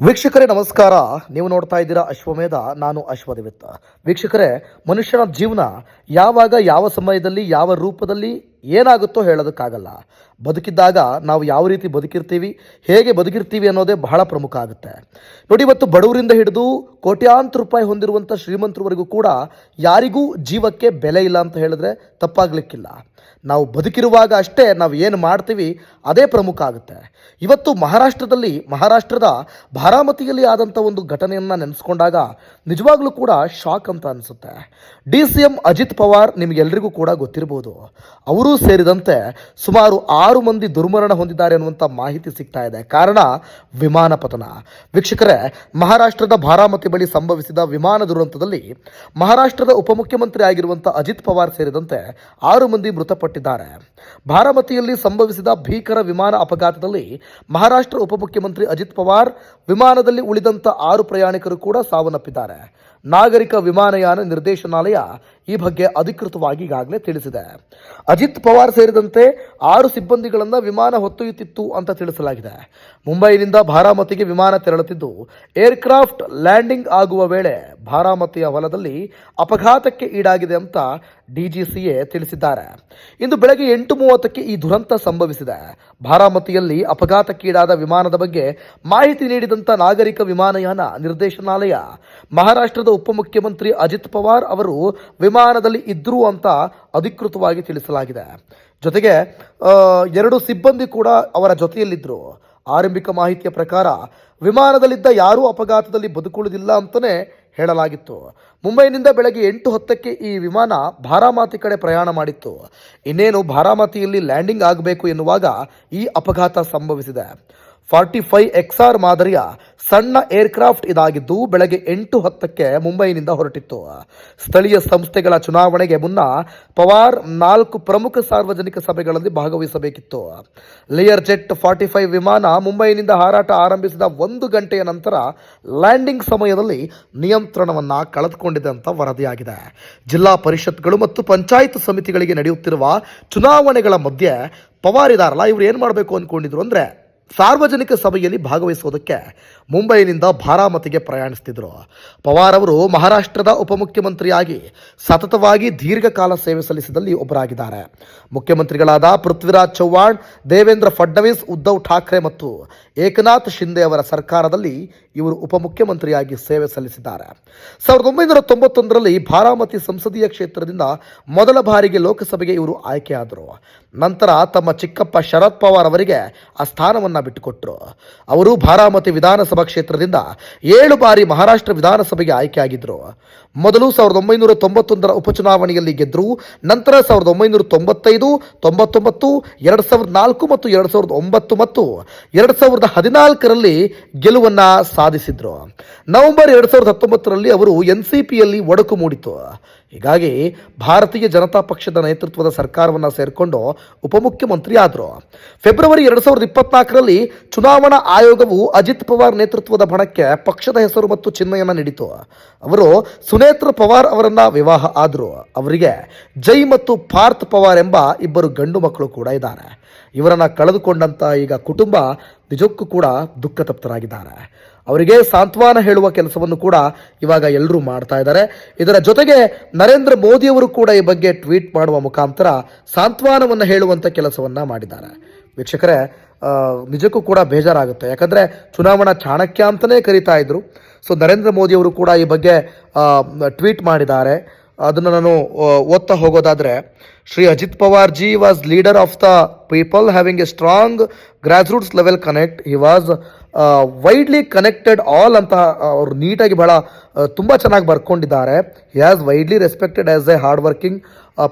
ವೀಕ್ಷಕರೇ, ನಮಸ್ಕಾರ. ನೀವು ನೋಡ್ತಾ ಇದ್ದೀರಾ ಅಶ್ವಮೇಧ, ನಾನು ಅಶ್ವದೇವಿತ್ತ. ವೀಕ್ಷಕರೇ, ಮನುಷ್ಯನ ಜೀವನ ಯಾವಾಗ, ಯಾವ ಸಮಯದಲ್ಲಿ, ಯಾವ ರೂಪದಲ್ಲಿ ಏನಾಗುತ್ತೋ ಹೇಳೋದಕ್ಕಾಗಲ್ಲ. ಬದುಕಿದ್ದಾಗ ನಾವು ಯಾವ ರೀತಿ ಬದುಕಿರ್ತೀವಿ, ಹೇಗೆ ಬದುಕಿರ್ತೀವಿ ಅನ್ನೋದೇ ಬಹಳ ಪ್ರಮುಖ ಆಗುತ್ತೆ. ನೋಡಿ, ಇವತ್ತು ಬಡವರಿಂದ ಹಿಡಿದು ಕೋಟ್ಯಾಂತರ ರೂಪಾಯಿ ಹೊಂದಿರುವಂಥ ಶ್ರೀಮಂತರವರೆಗೂ ಕೂಡ ಯಾರಿಗೂ ಜೀವಕ್ಕೆ ಬೆಲೆ ಇಲ್ಲ ಅಂತ ಹೇಳಿದ್ರೆ ತಪ್ಪಾಗಲಿಕ್ಕಿಲ್ಲ. ನಾವು ಬದುಕಿರುವಾಗ ಅಷ್ಟೇ ನಾವು ಏನು ಮಾಡ್ತೀವಿ, ಅದೇ ಪ್ರಮುಖ ಆಗುತ್ತೆ. ಇವತ್ತು ಮಹಾರಾಷ್ಟ್ರದಲ್ಲಿ, ಮಹಾರಾಷ್ಟ್ರದ ಬಾರಾಮತಿಯಲ್ಲಿ ಆದಂಥ ಒಂದು ಘಟನೆಯನ್ನು ನೆನೆಸ್ಕೊಂಡಾಗ ನಿಜವಾಗ್ಲೂ ಕೂಡ ಶಾಕ್ ಅಂತ ಅನಿಸುತ್ತೆ. D C M Ajit Pawar ನಿಮಗೆಲ್ಲರಿಗೂ ಕೂಡ ಗೊತ್ತಿರ್ಬೋದು. ಅವರೂ ಸೇರಿದಂತೆ ಸುಮಾರು ಆರು ಮಂದಿ ದುರ್ಮರಣ ಹೊಂದಿದ್ದಾರೆ ಅನ್ನುವಂಥ ಮಾಹಿತಿ ಸಿಗ್ತಾ ಇದೆ. ಕಾರಣ ವಿಮಾನ ಪತನ. ವೀಕ್ಷಕರೇ, ಮಹಾರಾಷ್ಟ್ರದ ಬಾರಾಮತಿ ಬಳಿ ಸಂಭವಿಸಿದ ವಿಮಾನ ದುರಂತದಲ್ಲಿ ಮಹಾರಾಷ್ಟ್ರದ ಉಪಮುಖ್ಯಮಂತ್ರಿ ಆಗಿರುವಂಥ ಅಜಿತ್ ಪವಾರ್ ಸೇರಿದಂತೆ ಆರು ಮಂದಿ ಮೃತಪಟ್ಟಿದ್ದಾರೆ. ಬಾರಾಮತಿಯಲ್ಲಿ ಸಂಭವಿಸಿದ ಭೀಕರ ವಿಮಾನ ಅಪಘಾತದಲ್ಲಿ ಮಹಾರಾಷ್ಟ್ರ ಉಪಮುಖ್ಯಮಂತ್ರಿ ಅಜಿತ್ ಪವಾರ್ ವಿಮಾನದಲ್ಲಿ ಉಳಿದಂಥ ಆರು ಪ್ರಯಾಣಿಕರು ಕೂಡ ಸಾವನ್ನಪ್ಪಿದ್ದಾರೆ. ನಾಗರಿಕ ವಿಮಾನಯಾನ ನಿರ್ದೇಶನಾಲಯ ಈ ಬಗ್ಗೆ ಅಧಿಕೃತವಾಗಿ ಈಗಾಗಲೇ ತಿಳಿಸಿದೆ. ಅಜಿತ್ ಪವಾರ್ ಸೇರಿದಂತೆ ಆರು ಸಿಬ್ಬಂದಿಗಳನ್ನು ವಿಮಾನ ಹೊತ್ತೊಯ್ಯುತ್ತಿತ್ತು ಅಂತ ತಿಳಿಸಲಾಗಿದೆ. ಮುಂಬೈನಿಂದ ಭಾರಾಮತಿಗೆ ವಿಮಾನ ತೆರಳುತ್ತಿದ್ದು, ಏರ್ಕ್ರಾಫ್ಟ್ ಲ್ಯಾಂಡಿಂಗ್ ಆಗುವ ವೇಳೆ ಭಾರಾಮತಿಯ ಹೊಲದಲ್ಲಿ ಅಪಘಾತಕ್ಕೆ ಈಡಾಗಿದೆ ಅಂತ ಡಿಜಿಸಿಎ ತಿಳಿಸಿದ್ದಾರೆ. ಇಂದು ಬೆಳಗ್ಗೆ ಎಂಟು ಮೂವತ್ತಕ್ಕೆ ಈ ದುರಂತ ಸಂಭವಿಸಿದೆ. ಬಾರಾಮತಿಯಲ್ಲಿ ಅಪಘಾತಕ್ಕೀಡಾದ ವಿಮಾನದ ಬಗ್ಗೆ ಮಾಹಿತಿ ನೀಡಿದಂಥ ನಾಗರಿಕ ವಿಮಾನಯಾನ ನಿರ್ದೇಶನಾಲಯ. ಮಹಾರಾಷ್ಟ್ರದ ಉಪಮುಖ್ಯಮಂತ್ರಿ ಅಜಿತ್ ಪವಾರ್ ಅವರು ವಿಮಾನದಲ್ಲಿ ಇದ್ರು ಅಂತ ಅಧಿಕೃತವಾಗಿ ತಿಳಿಸಲಾಗಿದೆ. ಜೊತೆಗೆ ಎರಡು ಸಿಬ್ಬಂದಿ ಕೂಡ ಅವರ ಜೊತೆಯಲ್ಲಿದ್ದರು ಆರಂಭಿಕ ಮಾಹಿತಿಯ ಪ್ರಕಾರ, ವಿಮಾನದಲ್ಲಿದ್ದ ಯಾರೂ ಅಪಘಾತದಲ್ಲಿ ಬದುಕುಳಿದಿಲ್ಲ ಅಂತಲೇ ಹೇಳಲಾಗಿತ್ತು. ಮುಂಬೈನಿಂದ ಬೆಳಗ್ಗೆ ಎಂಟು ಹೊತ್ತಕ್ಕೆ ಈ ವಿಮಾನ ಬಾರಾಮತಿ ಕಡೆ ಪ್ರಯಾಣ ಮಾಡಿತ್ತು. ಇನ್ನೇನು ಬಾರಾಮತಿಯಲ್ಲಿ ಲ್ಯಾಂಡಿಂಗ್ ಆಗಬೇಕು ಎನ್ನುವಾಗ ಈ ಅಪಘಾತ ಸಂಭವಿಸಿದೆ. ಫಾರ್ಟಿ ಫೈವ್ ಆರ್ ಮಾದರಿಯ ಸಣ್ಣ ಏರ್ಕ್ರಾಫ್ಟ್ ಇದಾಗಿದ್ದು ಬೆಳಗ್ಗೆ ಎಂಟು ಹತ್ತಕ್ಕೆ ಮುಂಬೈನಿಂದ ಹೊರಟಿತ್ತು. ಸ್ಥಳೀಯ ಸಂಸ್ಥೆಗಳ ಚುನಾವಣೆಗೆ ಮುನ್ನ ಪವಾರ್ ನಾಲ್ಕು ಪ್ರಮುಖ ಸಾರ್ವಜನಿಕ ಸಭೆಗಳಲ್ಲಿ ಭಾಗವಹಿಸಬೇಕಿತ್ತು. ಲೇಯರ್ ಜೆಟ್ ಫಾರ್ಟಿ ಫೈವ್ ವಿಮಾನ ಮುಂಬೈನಿಂದ ಹಾರಾಟ ಆರಂಭಿಸಿದ ಒಂದು ಗಂಟೆಯ ನಂತರ ಲ್ಯಾಂಡಿಂಗ್ ಸಮಯದಲ್ಲಿ ನಿಯಂತ್ರಣವನ್ನು ಕಳೆದುಕೊಂಡಿದೆ ಅಂತ ವರದಿಯಾಗಿದೆ. ಜಿಲ್ಲಾ ಪರಿಷತ್ಗಳು ಮತ್ತು ಪಂಚಾಯತ್ ಸಮಿತಿಗಳಿಗೆ ನಡೆಯುತ್ತಿರುವ ಚುನಾವಣೆಗಳ ಮಧ್ಯೆ ಪವಾರ್ ಇದಾರಲ್ಲ ಇವ್ರು ಏನು ಮಾಡಬೇಕು ಅಂದ್ಕೊಂಡಿದ್ರು ಅಂದರೆ ಸಾರ್ವಜನಿಕ ಸಭೆಯಲ್ಲಿ ಭಾಗವಹಿಸೋದಕ್ಕೆ ಮುಂಬೈನಿಂದ ಭಾರಾಮತಿಗೆ ಪ್ರಯಾಣಿಸ್ತಿದ್ರು ಪವಾರ್ ಅವರು ಮಹಾರಾಷ್ಟ್ರದ ಉಪಮುಖ್ಯಮಂತ್ರಿಯಾಗಿ ಸತತವಾಗಿ ದೀರ್ಘಕಾಲ ಸೇವೆ ಸಲ್ಲಿಸಿದಲ್ಲಿ ಒಬ್ಬರಾಗಿದ್ದಾರೆ. ಮುಖ್ಯಮಂತ್ರಿಗಳಾದ ಪೃಥ್ವಿರಾಜ್ ಚೌಹಾಣ್, ದೇವೇಂದ್ರ ಫಡ್ನವೀಸ್, ಉದ್ಧವ್ ಠಾಕ್ರೆ ಮತ್ತು ಏಕನಾಥ್ ಶಿಂದೆ ಅವರ ಸರ್ಕಾರದಲ್ಲಿ ಇವರು ಉಪಮುಖ್ಯಮಂತ್ರಿಯಾಗಿ ಸೇವೆ ಸಲ್ಲಿಸಿದ್ದಾರೆ. ಸಾವಿರದ ಒಂಬೈನೂರ ತೊಂಬತ್ತೊಂದರಲ್ಲಿ ಬಾರಾಮತಿ ಸಂಸದೀಯ ಕ್ಷೇತ್ರದಿಂದ ಮೊದಲ ಬಾರಿಗೆ ಲೋಕಸಭೆಗೆ ಇವರು ಆಯ್ಕೆಯಾದರು. ನಂತರ ತಮ್ಮ ಚಿಕ್ಕಪ್ಪ ಶರದ್ ಪವಾರ್ ಅವರಿಗೆ ಆ ಸ್ಥಾನವನ್ನು ಬಿಟ್ಟುಕೊಟ್ಟರು ಅವರು ಬಾರಾಮತಿ ವಿಧಾನಸಭಾ ಕ್ಷೇತ್ರದಿಂದ ಏಳು ಬಾರಿ ಮಹಾರಾಷ್ಟ್ರ ವಿಧಾನಸಭೆಗೆ ಆಯ್ಕೆಯಾಗಿದ್ದರು ಮೊದಲು ಸಾವಿರದ ಒಂಬೈನೂರ ತೊಂಬತ್ತೊಂದರ ಉಪಚುನಾವಣೆಯಲ್ಲಿ ಗೆದ್ದರು ನಂತರ ಸಾವಿರದ ಒಂಬೈನೂರ ತೊಂಬತ್ತೈದು, ತೊಂಬತ್ತೊಂಬತ್ತು, ಎರಡು ಸಾವಿರದ ನಾಲ್ಕು ಮತ್ತು ಎರಡು ಸಾವಿರದ ಒಂಬತ್ತು ಮತ್ತು ಎರಡು ಸಾವಿರದ ಹದಿನಾಲ್ಕರಲ್ಲಿ ಗೆಲುವನ್ನು ಸಾಧಿಸಿದ್ರು. ನವೆಂಬರ್ ಎರಡು ಸಾವಿರದ ಹತ್ತೊಂಬತ್ತರಲ್ಲಿ ಅವರು ಎನ್ ಸಿ ಪಿಯಲ್ಲಿ ಒಡಕು ಮೂಡಿತು ಹೀಗಾಗಿ ಭಾರತೀಯ ಜನತಾ ಪಕ್ಷದ ನೇತೃತ್ವದ ಸರ್ಕಾರವನ್ನು ಸೇರಿಕೊಂಡು ಉಪಮುಖ್ಯಮಂತ್ರಿ ಆದರು. ಫೆಬ್ರವರಿ ಎರಡು ಸಾವಿರದ ಇಪ್ಪತ್ನಾಲ್ಕರಲ್ಲಿ ಚುನಾವಣಾ ಆಯೋಗವು ಅಜಿತ್ ಪವಾರ್ ನೇತೃತ್ವದ ಬಣಕ್ಕೆ ಪಕ್ಷದ ಹೆಸರು ಮತ್ತು ಚಿಹ್ನೆಯನ್ನು ನೀಡಿತು ಅವರು ಸುನೇತ್ರ ಪವಾರ್ ಅವರನ್ನ ವಿವಾಹ ಆದರೂ ಅವರಿಗೆ ಜೈ ಮತ್ತು ಪಾರ್ಥ್ ಪವಾರ್ ಎಂಬ ಇಬ್ಬರು ಗಂಡು ಮಕ್ಕಳು ಕೂಡ ಇದ್ದಾರೆ. ಇವರನ್ನ ಕಳೆದುಕೊಂಡಂತ ಈಗ ಕುಟುಂಬ ನಿಜಕ್ಕೂ ಕೂಡ ದುಃಖ ತಪ್ತರಾಗಿದ್ದಾರೆ ಅವರಿಗೆ ಸಾಂತ್ವನ ಹೇಳುವ ಕೆಲಸವನ್ನು ಕೂಡ ಇವಾಗ ಎಲ್ಲರೂ ಮಾಡ್ತಾ ಇದ್ದಾರೆ. ಇದರ ಜೊತೆಗೆ ನರೇಂದ್ರ ಮೋದಿಯವರು ಕೂಡ ಈ ಬಗ್ಗೆ ಟ್ವೀಟ್ ಮಾಡುವ ಮುಖಾಂತರ ಸಾಂತ್ವನವನ್ನು ಹೇಳುವಂಥ ಕೆಲಸವನ್ನ ಮಾಡಿದ್ದಾರೆ. ವೀಕ್ಷಕರೇ ನಿಜಕ್ಕೂ ಕೂಡ ಬೇಜಾರಾಗುತ್ತೆ. ಯಾಕಂದರೆ ಚುನಾವಣಾ ಚಾಣಕ್ಯ ಅಂತಲೇ ಕರೀತಾ ಇದ್ದರು ಸೊ ನರೇಂದ್ರ ಮೋದಿಯವರು ಕೂಡ ಈ ಬಗ್ಗೆ ಟ್ವೀಟ್ ಮಾಡಿದ್ದಾರೆ. ಅದನ್ನು ನಾನು ಓದ್ತಾ ಹೋಗೋದಾದರೆ, Shri Ajit Pawar ji was leader of the people having a strong grass roots level connect he was widely connected all ಅಂತ ಅವರು ನೀಟಾಗಿ ಬಹಳ ತುಂಬ ಚೆನ್ನಾಗಿ ಬರ್ಕೊಂಡಿದ್ದಾರೆ. He has widely respected as a hard working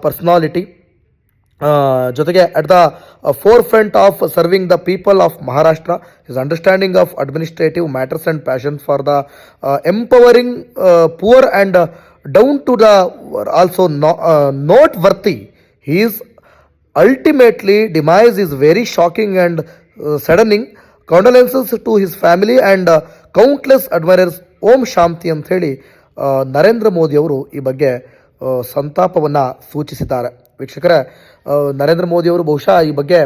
personality ಜೊತೆಗೆ at the forefront of serving the people of Maharashtra is understanding of administrative matters and passion for the empowering poor and down to the also noteworthy he's ultimately demise is very shocking and saddening saddening. To his family and countless admirers Om Shanti ಆ, ನರೇಂದ್ರ ಮೋದಿ ಅವರು ಈ ಬಗ್ಗೆ ಸಂತಾಪವನ್ನು ಸೂಚಿಸಿದ್ದಾರೆ. ವೀಕ್ಷಕರೇ ನರೇಂದ್ರ ಮೋದಿ ಅವರು ಬಹುಶಃ ಈ ಬಗ್ಗೆ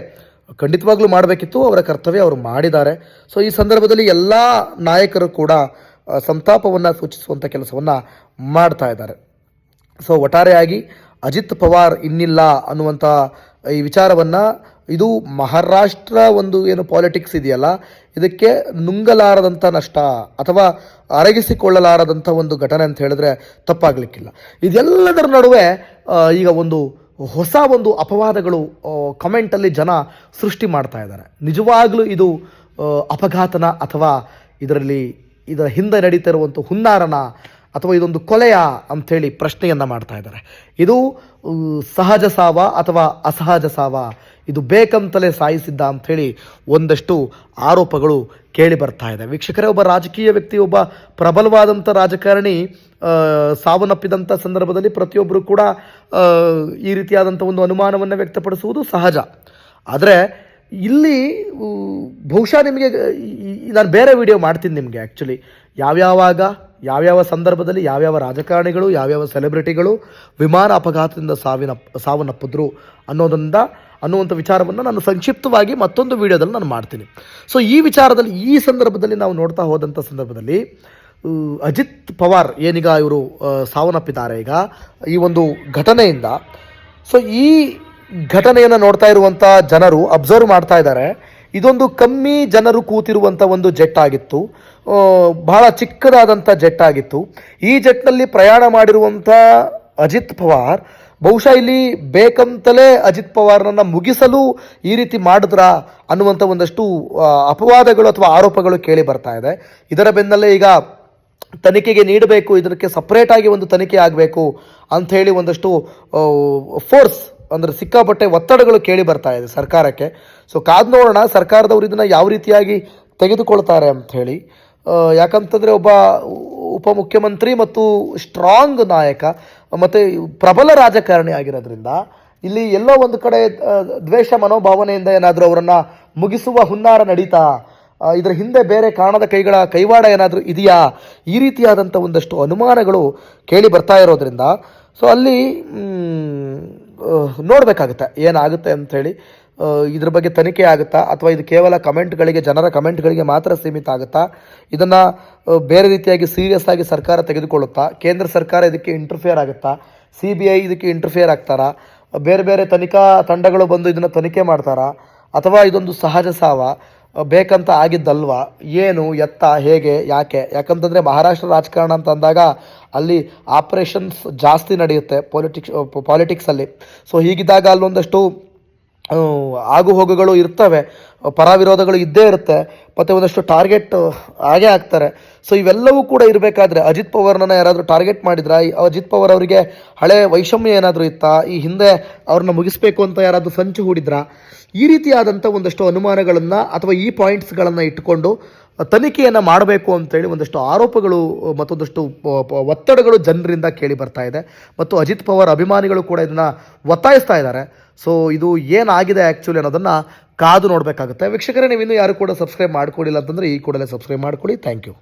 ಖಂಡಿತವಾಗ್ಲೂ ಮಾಡಬೇಕಿತ್ತು, ಅವರ ಕರ್ತವ್ಯ ಅವರು ಮಾಡಿದ್ದಾರೆ. ಸೊ ಈ ಸಂದರ್ಭದಲ್ಲಿ ಎಲ್ಲ ನಾಯಕರು ಕೂಡ ಸಂತಾಪವನ್ನು ಸೂಚಿಸುವಂಥ ಕೆಲಸವನ್ನು ಮಾಡ್ತಾ ಇದ್ದಾರೆ. ಸೊ ಒಟ್ಟಾರೆಯಾಗಿ ಅಜಿತ್ ಪವಾರ್ ಇನ್ನಿಲ್ಲ ಅನ್ನುವಂಥ ಈ ವಿಚಾರವನ್ನು, ಇದು ಮಹಾರಾಷ್ಟ್ರ ಒಂದು ಏನು ಪಾಲಿಟಿಕ್ಸ್ ಇದೆಯಲ್ಲ, ಇದಕ್ಕೆ ನುಂಗಲಾರದಂಥ ನಷ್ಟ ಅಥವಾ ಅರಗಿಸಿಕೊಳ್ಳಲಾರದಂಥ ಒಂದು ಘಟನೆ ಅಂತ ಹೇಳಿದ್ರೆ ತಪ್ಪಾಗಲಿಕ್ಕಿಲ್ಲ. ಇದೆಲ್ಲದರ ನಡುವೆ ಈಗ ಒಂದು ಹೊಸ ಒಂದು ಅಪವಾದಗಳು ಕಮೆಂಟಲ್ಲಿ ಜನ ಸೃಷ್ಟಿ ಮಾಡ್ತಾ ಇದ್ದಾರೆ. ನಿಜವಾಗ್ಲೂ ಇದು ಅಪಘಾತನ ಅಥವಾ ಇದರಲ್ಲಿ, ಇದರ ಹಿಂದೆ ನಡೀತಾ ಇರುವಂಥ ಹುನ್ನಾರನ ಅಥವಾ ಇದೊಂದು ಕೊಲೆಯ ಅಂಥೇಳಿ ಪ್ರಶ್ನೆಯನ್ನು ಮಾಡ್ತಾ ಇದ್ದಾರೆ. ಇದು ಸಹಜ ಸಾವ ಅಥವಾ ಅಸಹಜ ಸಾವ ಇದು ಬೇಕಂತಲೇ ಸಾಯಿಸಿದ್ದ ಅಂಥೇಳಿ ಒಂದಷ್ಟು ಆರೋಪಗಳು ಕೇಳಿ ಬರ್ತಾ ಇದೆ. ವೀಕ್ಷಕರೇ, ಒಬ್ಬ ರಾಜಕೀಯ ವ್ಯಕ್ತಿ, ಒಬ್ಬ ಪ್ರಬಲವಾದಂಥ ರಾಜಕಾರಣಿ ಸಾವನ್ನಪ್ಪಿದಂಥ ಸಂದರ್ಭದಲ್ಲಿ ಪ್ರತಿಯೊಬ್ಬರು ಕೂಡ ಈ ರೀತಿಯಾದಂಥ ಒಂದು ಅನುಮಾನವನ್ನು ವ್ಯಕ್ತಪಡಿಸುವುದು ಸಹಜ. ಆದರೆ ಇಲ್ಲಿ ಬಹುಶಃ ನಿಮಗೆ ನಾನು ಬೇರೆ ವಿಡಿಯೋ ಮಾಡ್ತೀನಿ ನಿಮಗೆ ಆ್ಯಕ್ಚುಲಿ ಯಾವ್ಯಾವಾಗ, ಯಾವ್ಯಾವ ಸಂದರ್ಭದಲ್ಲಿ ಯಾವ್ಯಾವ ರಾಜಕಾರಣಿಗಳು, ಯಾವ್ಯಾವ ಸೆಲೆಬ್ರಿಟಿಗಳು ವಿಮಾನ ಅಪಘಾತದಿಂದ ಸಾವಿನ ಸಾವನ್ನಪ್ಪಿದ್ರು ಅನ್ನೋದರಿಂದ ಅನ್ನುವಂಥ ವಿಚಾರವನ್ನು ನಾನು ಸಂಕ್ಷಿಪ್ತವಾಗಿ ಮತ್ತೊಂದು ವಿಡಿಯೋದಲ್ಲಿ ನಾನು ಮಾಡ್ತೀನಿ. ಸೊ ಈ ವಿಚಾರದಲ್ಲಿ, ಈ ಸಂದರ್ಭದಲ್ಲಿ ನಾವು ನೋಡ್ತಾ ಹೋದಂಥ ಸಂದರ್ಭದಲ್ಲಿ ಅಜಿತ್ ಪವಾರ್ ಏನೀಗ ಇವರು ಸಾವನ್ನಪ್ಪಿದ್ದಾರೆ ಈಗ, ಈ ಒಂದು ಘಟನೆಯಿಂದ. ಸೊ ಈ ಘಟನೆಯನ್ನು ನೋಡ್ತಾ ಇರುವಂಥ ಜನರು ಅಬ್ಸರ್ವ್ ಮಾಡ್ತಾ ಇದ್ದಾರೆ. ಇದೊಂದು ಕಮ್ಮಿ ಜನರು ಕೂತಿರುವಂಥ ಒಂದು ಜೆಟ್ ಆಗಿತ್ತು. ಬಹಳ ಚಿಕ್ಕದಾದಂಥ ಜೆಟ್ ಆಗಿತ್ತು. ಈ ಜೆಟ್ನಲ್ಲಿ ಪ್ರಯಾಣ ಮಾಡಿರುವಂಥ ಅಜಿತ್ ಪವಾರ್ ಬಹುಶಃ ಇಲ್ಲಿ ಬೇಕಂತಲೇ ಅಜಿತ್ ಪವಾರ್ನನ್ನು ಮುಗಿಸಲು ಈ ರೀತಿ ಮಾಡಿದ್ರ ಅನ್ನುವಂಥ ಒಂದಷ್ಟು ಅಪವಾದಗಳು ಅಥವಾ ಆರೋಪಗಳು ಕೇಳಿ ಬರ್ತಾ ಇದೆ. ಇದರ ಬೆನ್ನಲ್ಲೇ ಈಗ ತನಿಖೆಗೆ ನೀಡಬೇಕು, ಇದಕ್ಕೆ ಸಪ್ರೇಟಾಗಿ ಒಂದು ತನಿಖೆ ಆಗಬೇಕು ಅಂಥೇಳಿ ಒಂದಷ್ಟು ಫೋರ್ಸ್ ಅಂದರೆ ಸಿಕ್ಕಾಪಟ್ಟೆ ಒತ್ತಡಗಳು ಕೇಳಿ ಬರ್ತಾ ಇದೆ ಸರ್ಕಾರಕ್ಕೆ. ಸೊ ಕಾದು ನೋಡೋಣ, ಸರ್ಕಾರದವರು ಇದನ್ನು ಯಾವ ರೀತಿಯಾಗಿ ತೆಗೆದುಕೊಳ್ತಾರೆ ಅಂಥೇಳಿ ಯಾಕಂತಂದರೆ ಒಬ್ಬ ಉಪಮುಖ್ಯಮಂತ್ರಿ ಮತ್ತು ಸ್ಟ್ರಾಂಗ್ ನಾಯಕ, ಮತ್ತು ಪ್ರಬಲ ರಾಜಕಾರಣಿ ಆಗಿರೋದ್ರಿಂದ ಇಲ್ಲಿ ಎಲ್ಲೋ ಒಂದು ಕಡೆ ದ್ವೇಷ ಮನೋಭಾವನೆಯಿಂದ ಏನಾದರೂ ಅವರನ್ನು ಮುಗಿಸುವ ಹುನ್ನಾರ ನಡೀತಾ ಇದರ ಹಿಂದೆ ಬೇರೆ ಕಾಣದ ಕೈಗಳ ಕೈವಾಡ ಏನಾದರೂ ಇದೆಯಾ? ಈ ರೀತಿಯಾದಂಥ ಒಂದಷ್ಟು ಅನುಮಾನಗಳು ಕೇಳಿ ಬರ್ತಾ ಇರೋದ್ರಿಂದ. ಸೊ ಅಲ್ಲಿ ನೋಡಬೇಕಾಗುತ್ತೆ ಏನಾಗುತ್ತೆ ಅಂಥೇಳಿ ಇದ್ರ ಬಗ್ಗೆ ತನಿಖೆ ಆಗುತ್ತಾ? ಅಥವಾ ಇದು ಕೇವಲ ಕಮೆಂಟ್ಗಳಿಗೆ, ಜನರ ಕಮೆಂಟ್ಗಳಿಗೆ ಮಾತ್ರ ಸೀಮಿತ ಆಗುತ್ತಾ? ಇದನ್ನು ಬೇರೆ ರೀತಿಯಾಗಿ ಸೀರಿಯಸ್ ಆಗಿ ಸರ್ಕಾರ ತೆಗೆದುಕೊಳ್ಳುತ್ತಾ? ಕೇಂದ್ರ ಸರ್ಕಾರ ಇದಕ್ಕೆ ಇಂಟರ್ಫಿಯರ್ ಆಗುತ್ತಾ? ಸಿ ಬಿ ಐ ಇದಕ್ಕೆ ಇಂಟರ್ಫಿಯರ್ ಆಗ್ತಾರಾ? ಬೇರೆ ಬೇರೆ ತನಿಖಾ ತಂಡಗಳು ಬಂದು ಇದನ್ನು ತನಿಖೆ ಮಾಡ್ತಾರಾ? ಅಥವಾ ಇದೊಂದು ಸಹಜ ಸಾವ? ಬೇಕಂತ ಆಗಿದ್ದಲ್ವಾ? ಏನು, ಎತ್ತ, ಹೇಗೆ, ಯಾಕೆ? ಯಾಕಂತಂದರೆ ಮಹಾರಾಷ್ಟ್ರ ರಾಜಕಾರಣ ಅಂತ ಅಂದಾಗ ಅಲ್ಲಿ ಆಪ್ರೇಷನ್ಸ್ ಜಾಸ್ತಿ ನಡೆಯುತ್ತೆ ಪೊಲಿಟಿಕ್ಸ್ ಪಾಲಿಟಿಕ್ಸಲ್ಲಿ ಸೊ ಹೀಗಿದ್ದಾಗ ಅಲ್ಲೊಂದಷ್ಟು ಆಗು ಹೋಗುಗಳು ಇರ್ತವೆ. ಪರವಿರೋಧಗಳು ಇದ್ದೇ ಇರುತ್ತೆ. ಮತ್ತು ಒಂದಷ್ಟು ಟಾರ್ಗೆಟ್ ಆಗೇ ಆಗ್ತಾರೆ. ಸೊ ಇವೆಲ್ಲವೂ ಕೂಡ ಇರಬೇಕಾದ್ರೆ ಅಜಿತ್ ಪವಾರ್ನ ಯಾರಾದರೂ ಟಾರ್ಗೆಟ್ ಮಾಡಿದ್ರ? ಅಜಿತ್ ಪವಾರ್ ಅವರಿಗೆ ಹಳೆ ವೈಷಮ್ಯ ಏನಾದರೂ ಇತ್ತಾ? ಈ ಹಿಂದೆ ಅವ್ರನ್ನ ಮುಗಿಸ್ಬೇಕು ಅಂತ ಯಾರಾದರೂ ಸಂಚು ಹೂಡಿದ್ರಾ? ಈ ರೀತಿಯಾದಂಥ ಒಂದಷ್ಟು ಅನುಮಾನಗಳನ್ನು ಅಥವಾ ಈ ಪಾಯಿಂಟ್ಸ್ಗಳನ್ನು ಇಟ್ಟುಕೊಂಡು ತನಿಖೆಯನ್ನು ಮಾಡಬೇಕು ಅಂತೇಳಿ ಒಂದಷ್ಟು ಆರೋಪಗಳು ಮತ್ತೊಂದಷ್ಟು ಒತ್ತಡಗಳು ಜನರಿಂದ ಕೇಳಿ ಬರ್ತಾ ಇದೆ. ಮತ್ತು ಅಜಿತ್ ಪವಾರ್ ಅಭಿಮಾನಿಗಳು ಕೂಡ ಇದನ್ನು ಒತ್ತಾಯಿಸ್ತಾ ಇದ್ದಾರೆ. ಸೊ ಇದು ಏನಾಗಿದೆ ಆ್ಯಕ್ಚುಲಿ ಅನ್ನೋದನ್ನು ಕಾದು ನೋಡಬೇಕಾಗುತ್ತೆ. ವೀಕ್ಷಕರೇ ನೀವು ಇನ್ನೂ ಯಾರು ಕೂಡ ಸಬ್ಸ್ಕ್ರೈಬ್ ಮಾಡ್ಕೊಂಡಿಲ್ಲ ಅಂತಂದರೆ ಈ ಕೂಡಲೇ ಸಬ್ಸ್ಕ್ರೈಬ್ ಮಾಡ್ಕೊಳ್ಳಿ. Thank you